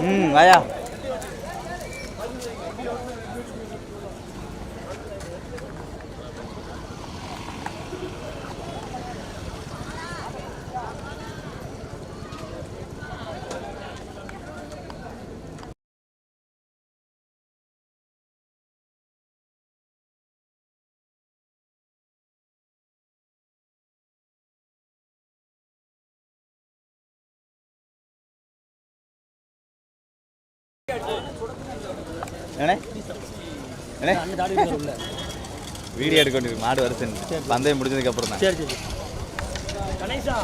ம் வாயா என்ன வீடியோ எடுக்க வேண்டியது மாடு வருஷம் பந்தயம் முடிஞ்சதுக்கு அப்புறம் தான். சரி சரி கணேசா.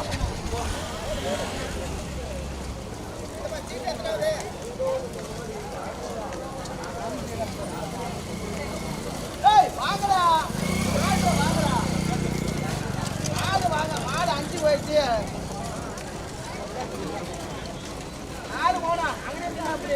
அடி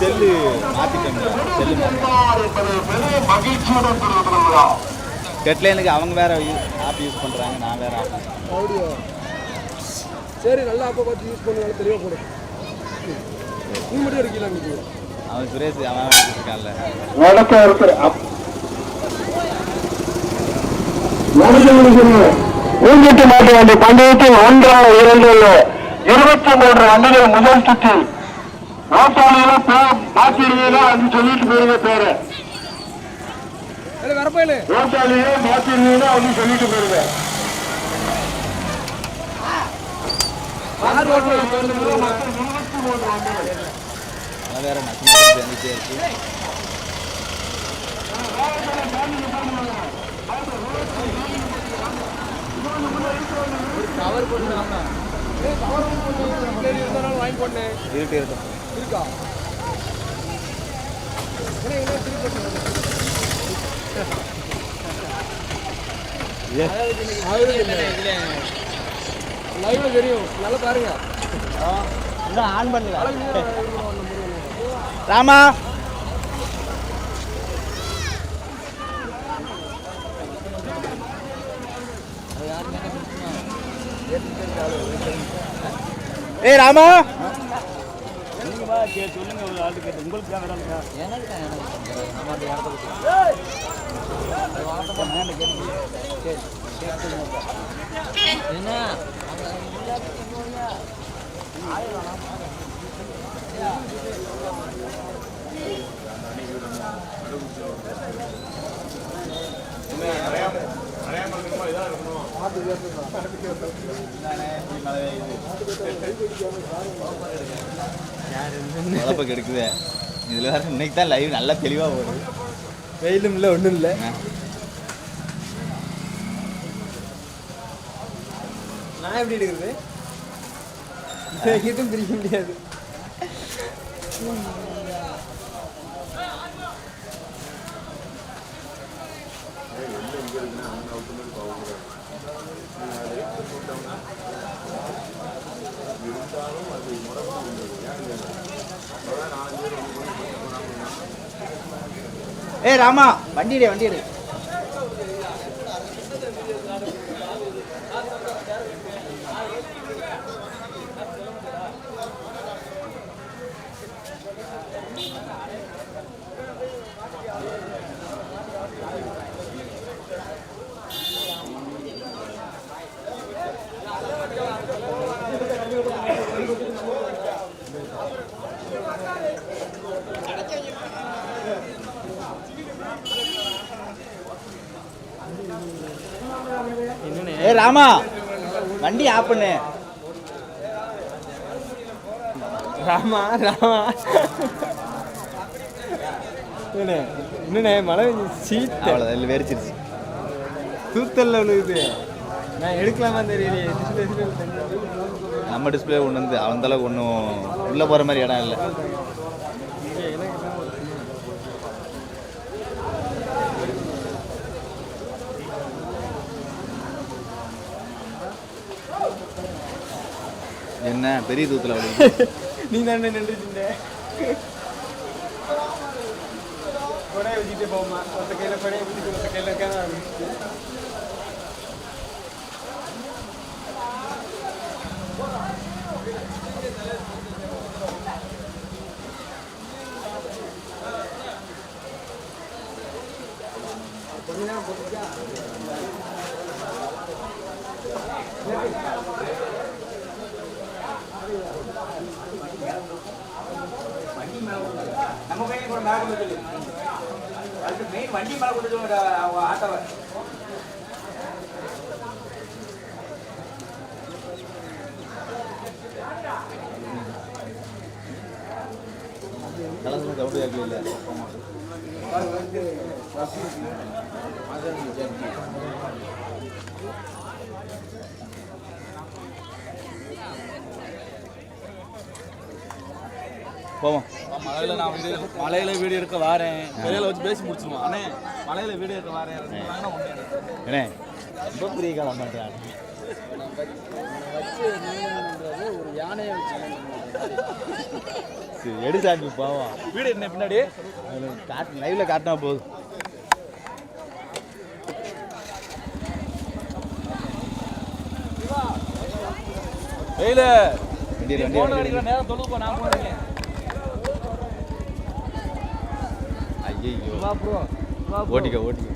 செல்லு கெட்லைனுக்கு அவங்க வேற ஆப் யூஸ் பண்றாங்க நான் வேற ஆப் அப்படியா சரி நல்லா அப்போ பார்த்து யூஸ் பண்ணுவாங்க தெளிவாக போடு. நீ மட்டும் எடுக்கலாம் இன்னைக்கு அவன் சுரேஷ் அவன் இருக்கான்ல. நடக்க இருக்கிற மாட்டு வண்டி பந்தயத்தில் ஒன்றாக இரண்டு இருபத்தி மூன்று வண்டிகள் முதல் சுற்றில் ரோட்டாளியில மாத்திருவீங்களா அது சொல்லிட்டு போயிருங்க பேரு. இல்லை வரப்போயில. ரோட்டாளியில மாத்திருவீங்களா அது சொல்லிட்டு போயிருங்க. வேற நசுக்கு சேர்ந்துட்டே இருக்கு இருந்தாலும் வாங்கி போட்டேன் இருட்டு. இருக்கா? லைவ்ல தெரியும். நல்லா பாருங்க. இன்னும் ஆன் பண்ணல. ராமா. ஏய் ராமா. சரி சொல்லுங்க ஒரு ஆள் கேட்டு. உங்களுக்கு தான் இடம் இருக்கா என்ன உழப்ப கெடுக்குது. இதுல வேற இன்னைக்கு தான் லைவ் நல்லா தெளிவா போகுது. வெயிலும் இல்லை ஒன்றும் இல்லை. நான் எப்படி எடுக்கிறது? எதுவும் பிரிக்க முடியாது. ஏய் ராமா வண்டி எடு ஏ ராமா வண்டி ஆஃப் பண்ணு. ராமா ராமா. என்னண்ணே மழை சீட் அவ்வளோதான் வெறிச்சிருச்சு. தூத்தல்ல விழுகுது. நான் எடுக்கலாமா தெரியலையே நம்ம டிஸ்பிளே ஒன்று வந்து அந்த அளவுக்கு ஒன்றும் உள்ளே போகிற மாதிரி இடம் இல்லை. என்ன? பெரிய தூத்துல விழுது நீ தானே நின்றுச்சுட்ட கொடையை வச்சுட்டு போமா ஒருத்த கையில் கொடையை வச்சுட்டு ஒருத்த கையில் இருக்கான போவோம். மலையில நான் வந்து மலையில வீடியோ எடுக்க வாரேன். பெரியல வச்சு பேசி முடிச்சிருவோம். அண்ணே மலையில வீடியோ எடுக்க வாரேன். என்ன ரொம்ப பெரிய காலம் பண்ணுறாங்க ஒரு யானையை வச்சு எடு சாமி பாவம். வீடியோ என்ன பின்னாடி? காட்டு லைவ்ல காட்டினா போதும். வெயில. வண்டியில் போன வண்டி அடிக்கிற நேரம் தொழுது போ நான் போனேன் ஓட்டிக்க ஓட்டிக்க.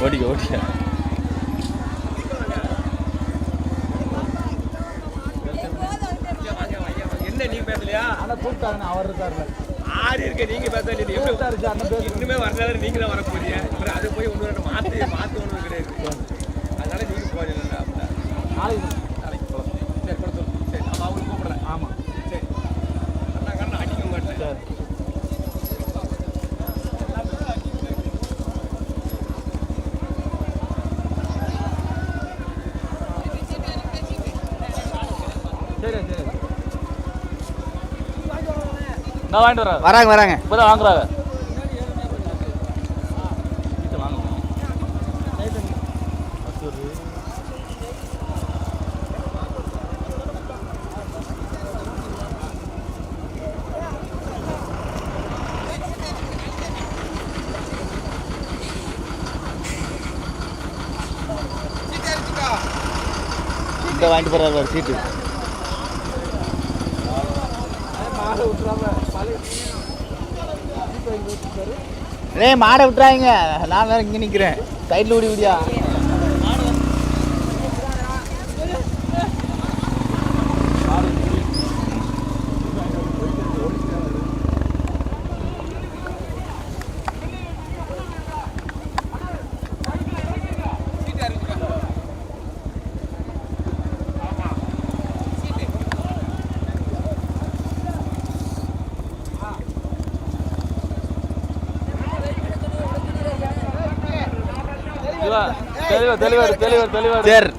ஓட்டிக்க ஓட்டிக்க. என்ன நீங்க பேசலையா ஆனா கூப்பிட்டாங்க அவர் இருக்காருல ஆறு இருக்க நீங்க பேசல இன்னுமே வரல நீங்க தான் வர போறீங்க அப்புறம் அதை போய் ஒன்று ரெண்டு மாத்து மாத்து ஒன்று கிடையாது. அதனால நீங்க போறீங்க நாளைக்கு நாளைக்கு போகலாம் சரி கூட சொல்லு சரி நான் அவங்களுக்கு கூப்பிடுறேன். ஆமா. சரி. அண்ணா கண்ணா அடிக்க மாட்டேன் சரி சரி நான் வாங்கிட்டு வரேன் வராங்க வராங்க. இப்போதான் வாங்குறாங்க. இந்த வாங்கிட்டு போறாரு சீட்டு. ஏய் மாடை விட்டுறாங்க நான் வேற இங்கே நிற்கிறேன் சைடில் ஓடி விடியா தெளிவா தெளிவா தெளிவா தெளிவா சரி.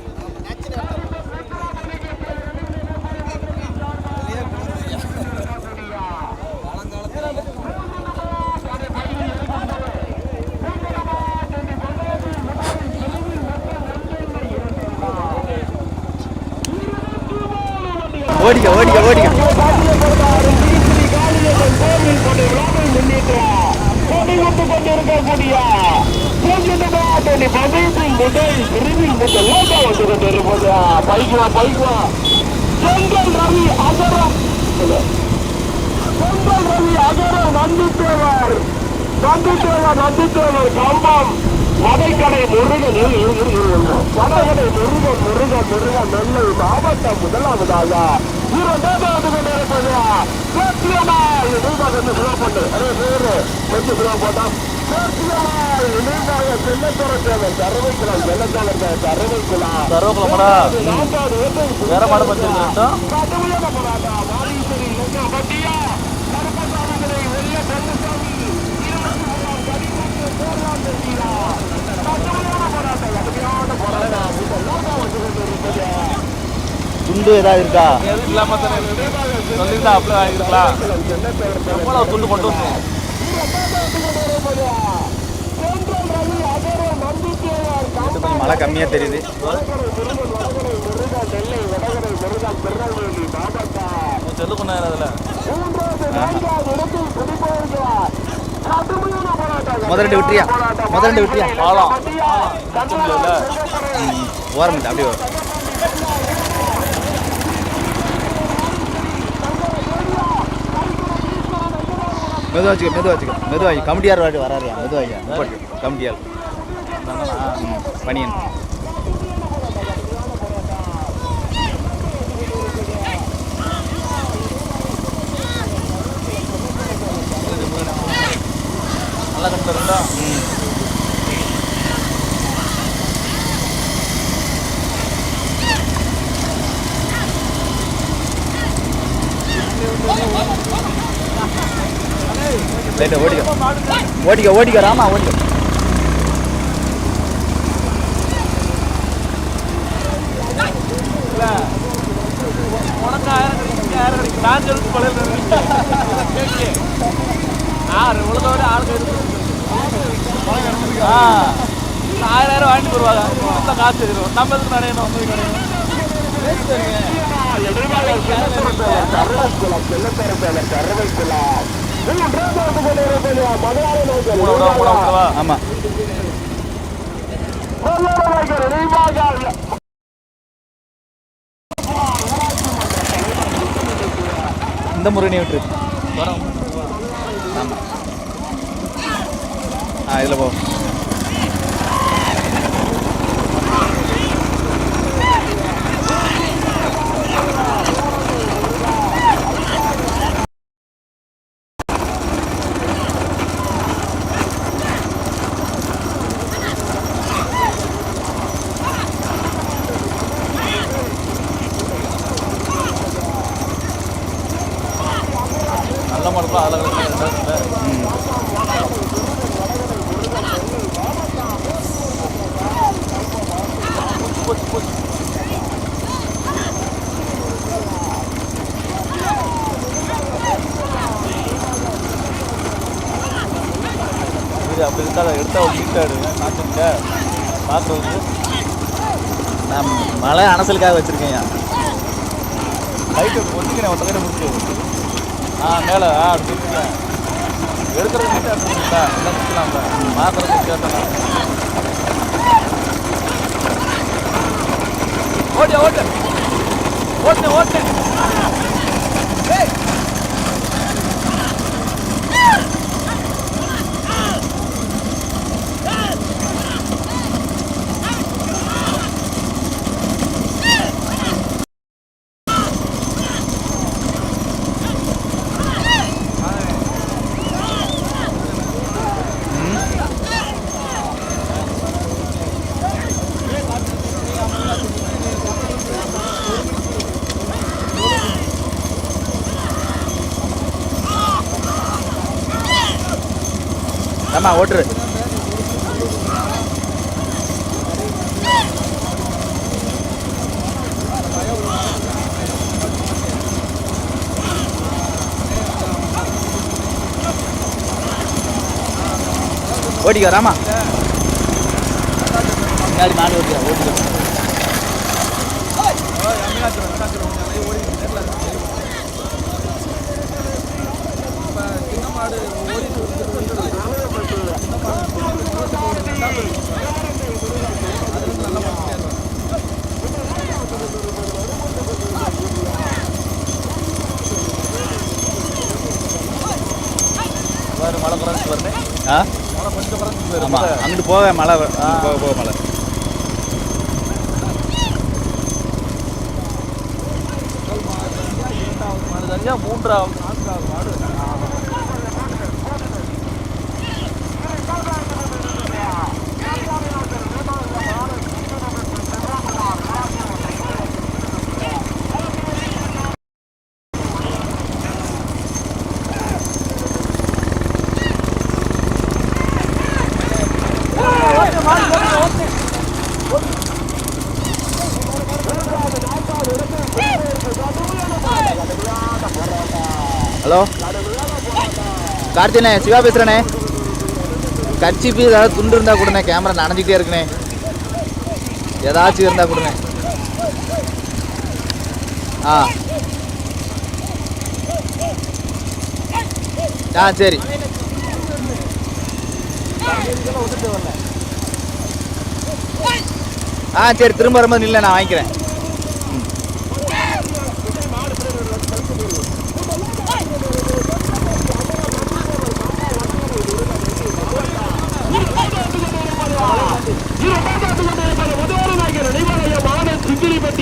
ஓடிக்க ஓடிக்க ஓடிக்க. கொண்டிருக்கக்கூடிய முதல் பிரிவில் முதல் ஓட்டம் வந்து கொண்டிருப்பது. பைக்குவா பைக்குவா செங்கல் ரவி அகரம். செங்கல் ரவி அகரம் நந்தித்தேவர். நந்தித்தேவர் நந்தித்தேவர் கம்பம். வடைக்கடை முருகன் வடைக்கடை முருகன் முருகன் முருகன் நெல்லை மாவட்டம் முதலாவதாக. இரண்டாவது கொண்டிருப்பது. சத்தியமா பண்ணு. கொஞ்சம் போட்டோம். சத்தியமா இணைவாக செல்லத்தோர தேவை தரவைக்கலாம் வெள்ளத்தாளர் தரவைக்கலாம் தருவக்குளமாடா வேற மாடு பத்திரிக்கை துண்டு ஏதாவது இருக்கா? இல்லாம தானே சொல்லியிருந்தா அப்படியே வாங்கிருக்கலாம் எவ்வளவு துண்டு கொண்டு வந்து சென்ட்ரல் ரவி அகர இது கொஞ்சம் மழை கம்மியாக தெரியுது. செல்லு கொண்டாயிரம் அதுல. மூன்றாவது நான்காவது இடத்தில் பிடிப்பவர்கள் கடுமையான போராட்டம் முதல் ரெண்டு விட்டுறியா? முதல் ரெண்டு விட்டுறியா பாலம் ஓரம் அப்படியே வரும் மெதுவா வச்சுக்க மெதுவா வச்சுக்க. மெதுவா வச்சுக்க கமிட்டியார் வாட்டி வராருயா? மெதுவா ஐயா நிப்பாட்டு. கமிட்டியார் ம், பனியன். நல்லா கண்டு இருந்தா ஓடிக்க. ஓடிக்க ஓடிக்க ராமா ஓடிக்க உனக்கு ஆயிரம் கிடைக்கும் இங்க ஆயிரம் கிடைக்கும் நான் சொல்லிட்டு பழைய கேட்கல ஆறு உலகவரை ஆளுங்க இருக்கு ஆ ஆயிரம் வாங்கிட்டு வருவாங்க. மொத்த காசு இருக்கும் நம்ம எதுக்கு கூட இந்த முருகனை விட்டுரு ஆமாம் ஆ இதில் போ நல்ல மாடுலாம் அதில் கிடையாது போச்சு போச்சு இது அப்படி இருந்தா அதை எடுத்தா ஒரு நீட்டாக எடுங்க நாட்டுங்க பார்க்குறதுக்கு நான் மழை அனசலுக்காக வச்சுருக்கேன் லைட்டு ஒட்டிக்கிறேன் ஒருத்த கிட்ட முடிச்சு. ஆ மேலே. ஆ அப்படி இருக்கேன் எடுக்கிறது நீட்டாக இருக்குங்களா எல்லாம் நிற்கலாம்ல பார்க்குறது கேட்டேன் ஓட்டு ஓட்டு. ஓட்டு ஓட்டு. ஆமாம் ஓட்டுரு. ஓட்டிக்கோ ராமா. முன்னாடி மாடு ஓட்டிக்கோ ஓட்டிக்கோ. ஆ? ஆமாம் அங்கிட்டு போக மழை போக போக மழை. மூன்றாவது நான்காவது மாடு. கார்த்தினே சிவா பேசுகிறேண்ணே கட்சிப்பு ஏதாவது துண்டு இருந்தால் கொடுண்ணே கேமரா நனைஞ்சிக்கிட்டே இருக்குண்ணே. ஏதாச்சும் இருந்தால் கொடுண்ணே. ஆ. ஆ சரி. ஆ சரி திரும்ப வரும்போது இல்லை நான் வாங்கிக்கிறேன்.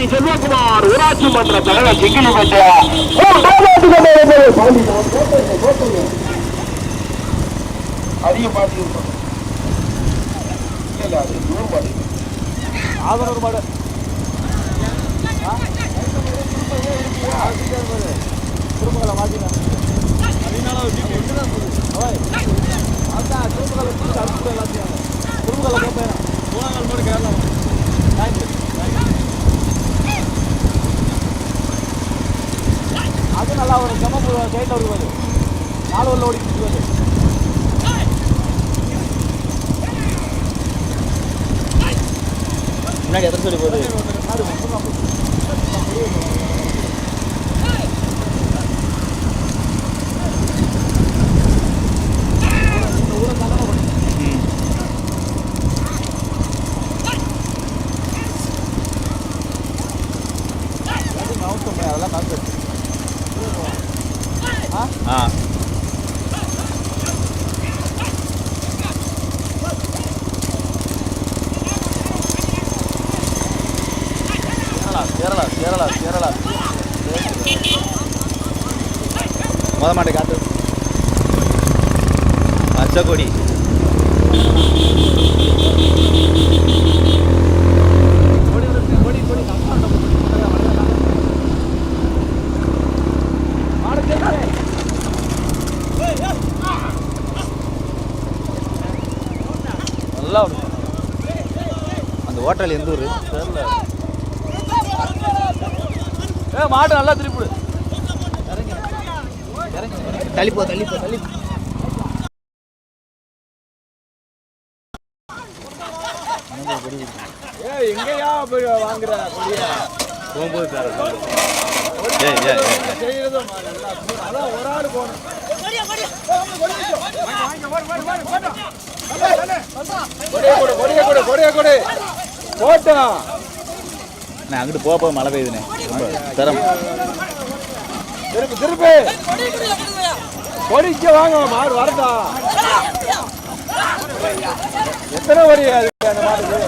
செல்வகுமார் ஊராட்சி மன்ற தலைவர் சிங்கிலிப்பட்டி அதிக பாட்டி ஆதரவு மாடு திருமகளை மாற்றினா திருமகளை கேட்பேன் மூணாங்கல் மாடு கேரளா அது நல்லா வரும் செம்ம சைடில் வருவாரு நாலு வரல ஓடி வருவாரு முன்னாடி எத்தனை சொல்லி போகுது அதெல்லாம் கான்செப்ட் ஆ கேரளா கேரளா கேரளா கேரளா முத மாட்டை காட்டு. பச்சைக்கொடி கொடி இருக்கு, கொடி கொடி கம்மாண்ட மாடு கேட்காதே நல்லா. அந்த ஹோட்டல் எந்த ஊர்? மாடு நல்லா திருப்பிடு தள்ளிப்போ தள்ளிப்போ தள்ளி எங்கயா போய் வாங்குற கொடியா? போகும்போது அதான் ஒரு ஆடு போகணும். நான் அங்கிட்டு போக போக மழை பெய்யுதுண்ணே. ரொம்ப சிரமம் திருப்பி திருப்பி. கொடிக்க வாங்க மாடு வரதா எத்தனை வரி அது அந்த மாடுக்கு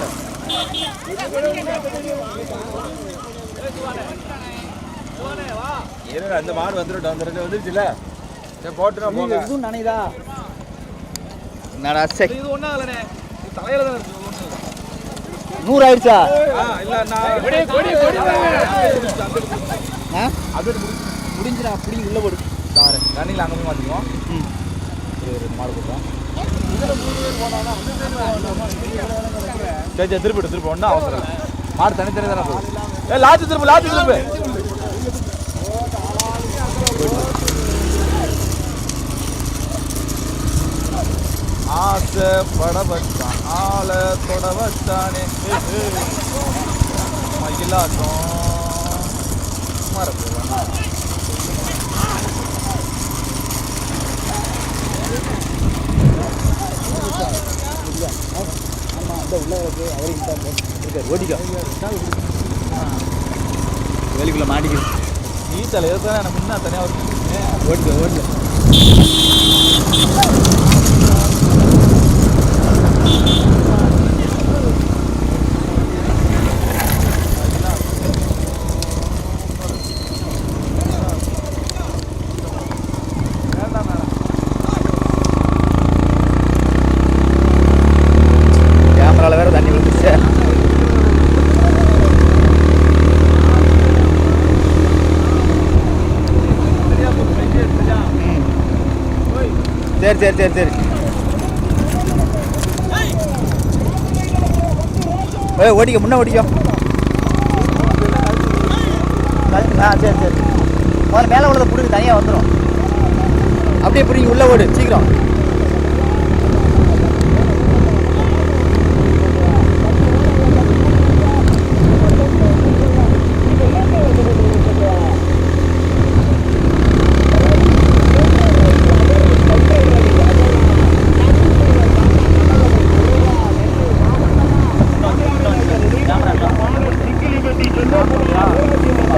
இருங்க அந்த மாடு வந்துடும் அந்த ரெண்டு வந்துருச்சுல. சரி போட்டுனா போங்க. எதுவும் நினைதா என்னடா சே இது ஒன்றும் இல்லைண்ணே தலையில தான் இருக்கு. நூறு ஆயிடுச்சா இல்ல நான் முடிஞ்சிடா அப்படி உள்ள போடு. தாரேன் தண்ணியில் அங்கே போய் மாற்றிக்குவோம் சரி ரெண்டு மாடு போட்டோம் சரி சரி திருப்பி ஒன்றும் அவசரம் இல்லை. மாடு தனித்தனி தானே போகுது? ஏ லாச்சு திருப்பு லாச்சு திருப்பு. ஆசைப்பட வச்சான் ஆளை தொட வச்சானே ஏ, ஏ. மயிலாட்டம் மரப்பு இருக்காரு ஓடிக்கோ வேலிக்குள்ள மாட்டிக்குது நீச்சல் எதுத்தானே எனக்கு முன்னா தனியாக வரும் ஓடிக்கோ ஓடிக்கோ சரி சரி சரி. சரி ஏய் ஓடிக்க முன்னே ஓடிக்கோ. ஆ சரி சரி. முதல்ல மேலே உள்ளதை பிடிக்கு தனியாக வந்துடும் அப்படியே பிடிங்க உள்ளே ஓடு சீக்கிரம்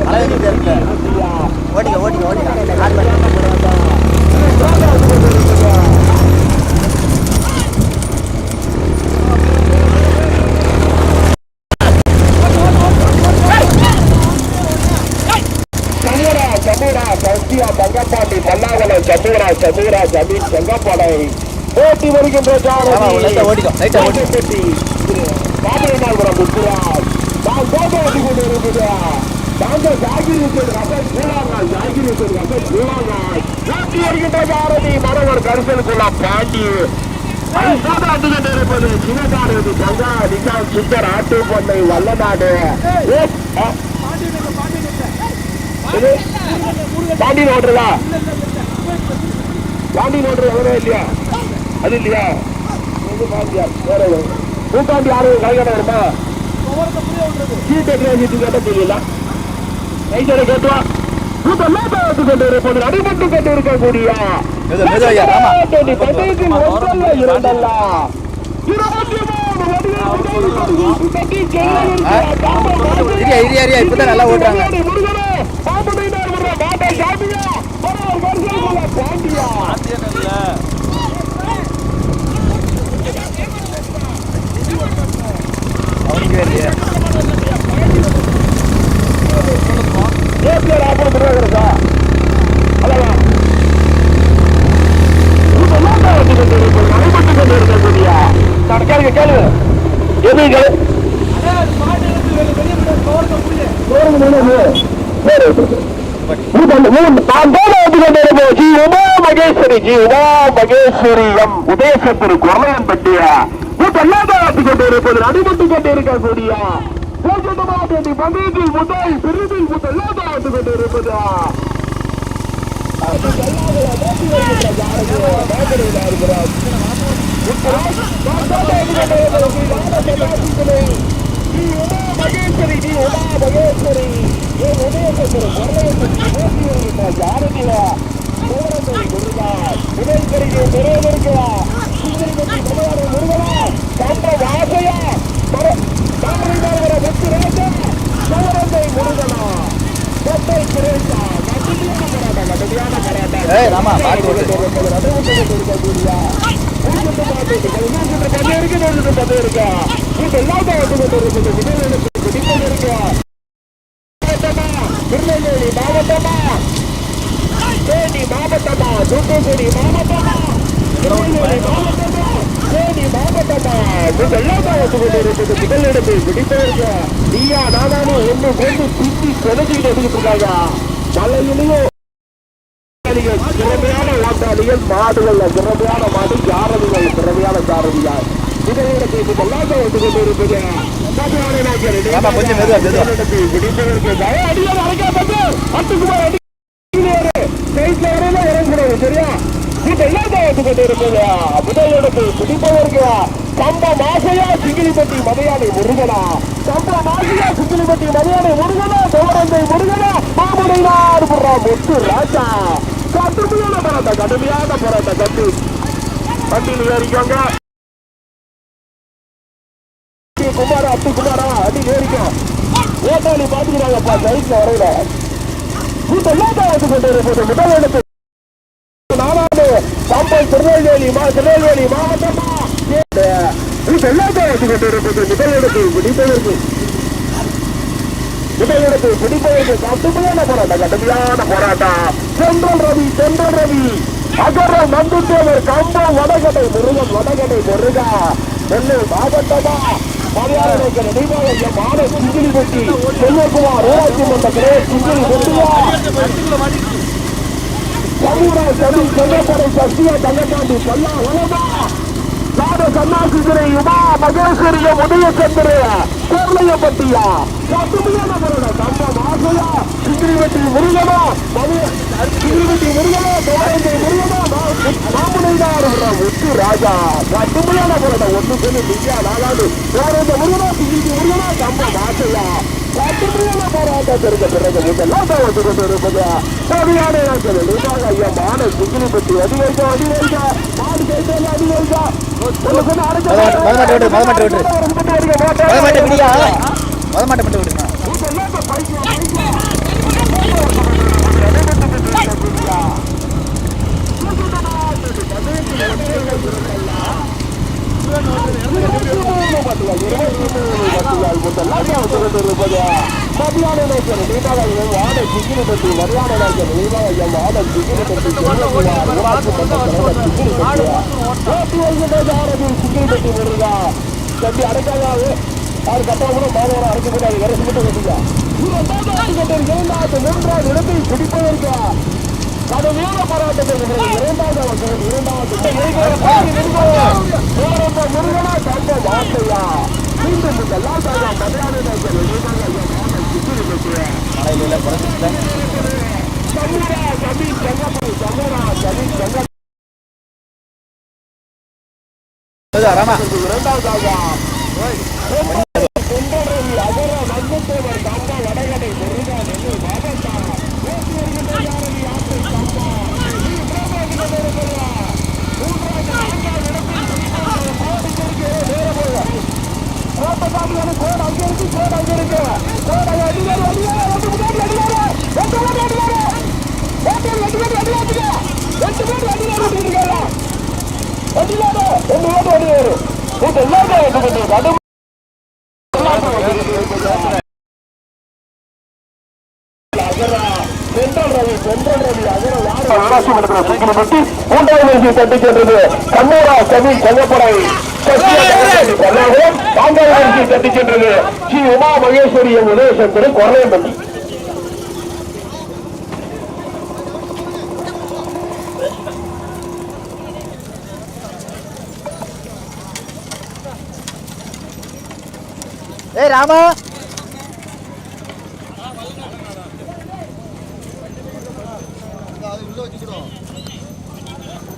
அழகு இருக்குல்ல ஓடிக்க ஓடிக்க ஓடிக்க ஆறு மணி சமூரா சமூரா சத்யா தங்கப்பாண்டி பல்லாவலம் சமூரா சமூரா ஜமீன் செங்கப்படை போட்டி வருகின்ற ஆமா, லைட்டா ஓடிக்கோ, லைட்டா ஓடி. பாபநாபுரம் முத்துராஜ் நான் கோபம் ஓட்டி கொண்டு இருக்குது நாங்கள் ஜாகிரி ரசல் கூழாங்க ஜாகிரி ரசல் கூழாங்க போட்டி வருகின்ற பாரதி மனவர் கரிசலுக்குள்ள பாண்டி இருப்பது சிவகாடு கங்கா நிகா சுந்தர் ஆட்டு பொன்னை வல்லநாடு ஏ, ஆ, இது? பாண்டி ஓட்டுறதா பாண்டி ஓட்டுறது எவரோ இல்லையா? அது இல்லையா? பாண்டியா? மூக்காண்டி ஆறு கலைஞர் வருமா சீட்டு எத்தனை சீட்டு கேட்ட தெரியல ரைட்டரை கேட்டுவா கூட்டெல்லாம் நினைவு. சரி. மூணு, மூணு, நான் போல வந்து கொண்டு உமா மகேஸ்வரி ஜி உமா மகேஸ்வரி எம் உதயசத்திரு குரலையன் கூட்டெல்லாம் கொண்டு இருப்பது அடிபட்டு கொண்டு இருக்கக்கூடிய கூட்டமாட்டி பந்தயத்தில் முதல் பிரிவில் முதல்லாம் வந்து கொண்டு இருப்பது மகேஸ்வரி ஜி உமா மகேஸ்வரி என் உதயசத்திரு யாருங்களா சோழனை முருகா உதயகரிக்கு நிறைவேறுகிறா சுந்தரிபதி மலையாள முருகனா கம்ப வாசையா தாமரைதார வெற்றி ராஜா சோழனை முருகனா கொட்டை சுரேஷா கடுமையான கராட்டா கடுமையான கராட்டா திருநெல்வேலி மாவட்டமா? தேனி மாவட்டமா? தூத்துக்குடி மாவட்டமா? திருநெல்வேலி மாவட்டமா? தேனி மாவட்டமா? இதெல்லாம் தான் வந்து கொண்டு இருக்குது முதலிடத்தை பிடிப்பதற்கு நீயா நானானு ஒண்ணு கொண்டு சுத்தி கொலைச்சிட்டு எடுத்துக்கிட்டு இருக்காங்க. மலையிலையும் திறமையான ஓட்டாளிகள் மாடுகள்ல திறமையான மாடு சாரதிகள் திறமையான கொஞ்சம் மெதுவா, மெதுவா. பிடிப்பதற்கு வரையில இறங்கக்கூடாது சரியா இதெல்லாம் தான் வந்து கொண்டு இருக்குது முதலிடத்தை கம்ப மாசையா சிங்கிலிப்பட்டி மதையானை முருகனா? கம்ப மாசையா சிங்கிலிப்பட்டி மதையானை முருகனா? முருகனா? மாமுடையார் புறா முத்து ராஜா. கடுமையான போராட்டம் கடுமையான போராட்டம் கட்டு. வண்டியில் ஏறிக்கோங்க. குமாரா அத்து குமாரா அடி ஏறிக்கும் ஓட்டாளி பாத்துக்கிறாங்கப்பா சைட்ல வரையில. இதெல்லாம் தான் வந்து கொண்டு இருப்பது முதல் இடத்து நாலாவது கம்பை திருநெல்வேலி மா திருநெல்வேலி மாவட்டமா. இதெல்லாம் தான் வந்து கொண்டு இருப்பது முதல் இடத்தை பிடிப்பதற்கு முதலிடத்தை பிடிப்பதற்கு கடுமையான போராட்டம் கடுமையான போராட்டம். சென்றல் ரவி சென்றல் ரவி. அகர நந்துத்தேவர் கம்பம் வடகடை முருகன் வடகடை முருகா. நெல்லை மாவட்டமா? மரியாதை நினைவாக மாட சிங்கிலி வெட்டி செல்வகுமார் ஊராட்சி மன்ற கிளை சிங்கிலி வெட்டியா சதி செல்லப்படை சசிய தங்கப்பாண்டி பல்லா உலமா நாடு கண்ணாசிதுரை உமா மகேஸ்வரிய உதயச்சந்திர கோர்லையப்பட்டியா கடுமையான முறையில தம்பம் ஆசையா? சிங்கிரிவெட்டி முருகனா சிங்கிரிவெட்டி முருகனா தோழந்தை முருகனா மாமுனைதார் ஒத்து ராஜா. கடுமையான முறையில ஒன்று சொல்லி நித்யா நாளாது தோழந்தை முருகனா சிங்கிரிவெட்டி முருகனா தம்பம் மாசையா கடுமையான போராட்டத்திற்கு பிறகு இருப்பது சரியான இடத்தில் நிர்வாக ஐயா மான சிங்கிரிப்பட்டி அதிகரிக்க அதிகரிக்க மாடு கைத்தல அதிகரிக்க மொத மாட்டை விட்டு, மொத மாட்டை விட்டு. முத மாட்டை பிடியா முத மாட்டை மட்டும் விடுமா கட்டி அடைக்காது அவர் கட்டணம் மாணவரை அடைக்க கூடாது வேற சொல்லிட்டு கட்டிக்கா மூன்றாவது இடத்தை பிடிப்பதற்கு கடுமையான போராட்டத்தில் இரண்டாவது இரண்டாவது முருகனா தந்த வார்த்தையா மீண்டும் லாசாக மலையாள மழையில இல்லை குறைச்சிட்டேன் சமூரா கவி சங்கப்படி சமூரா சங்க ராமா. পাবলিক ঘোড়া বাইকের কি ঘোড়া கண்ணூரா கவி கங்கப்படை பாண்டவரிசி தட்டி சென்றது. ஸ்ரீ உமா மகேஸ்வரி என் உதயசங்கர் கொரலையம்பட்டி ஏய் ராமா.